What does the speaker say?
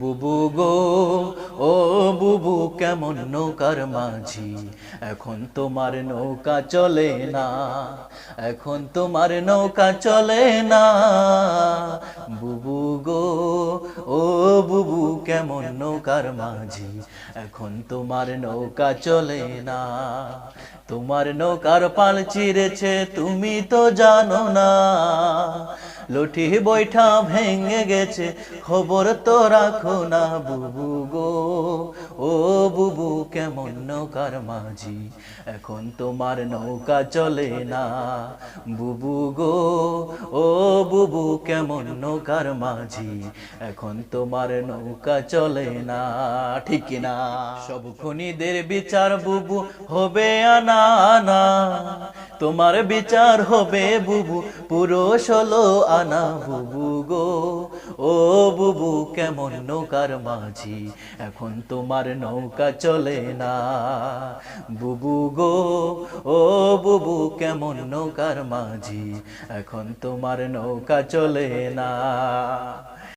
বুবু গো, ও বুবু, কেমন নৌকার মাঝি? এখন তোমার নৌকা চলে না, এখন তোমার নৌকা চলে না। বুবু গো, ও বুবু, কেমন নৌকার মাঝি? এখন তোমার নৌকা চলে না, তোমার নৌকার পাল চিরেছে, তুমি তো জানো না। লঠি বৈঠা ভেঙে গেছে, খবর তো রাখো না বুবু গো। ও বুবু, কেমন নৌকার মাঝি, এখন তোমার নৌকা চলে না বুবু গো। ও বুবু, কেমন নৌকার মাঝি, এখন তোমার নৌকা চলে না, ঠিক না সব খনিদের বিচার বুবু, হবে আনা আনা। তোমার বিচার হবে বুবু পুরো ষোলো আনা বুবু গো। ও বুবু, কেমন নৌকার মাঝি, এখন তোমার নৌকা চলে না। বুবু গো, ও বুবু, কেমন নৌকার মাঝি, এখন তোমার নৌকা চলে না।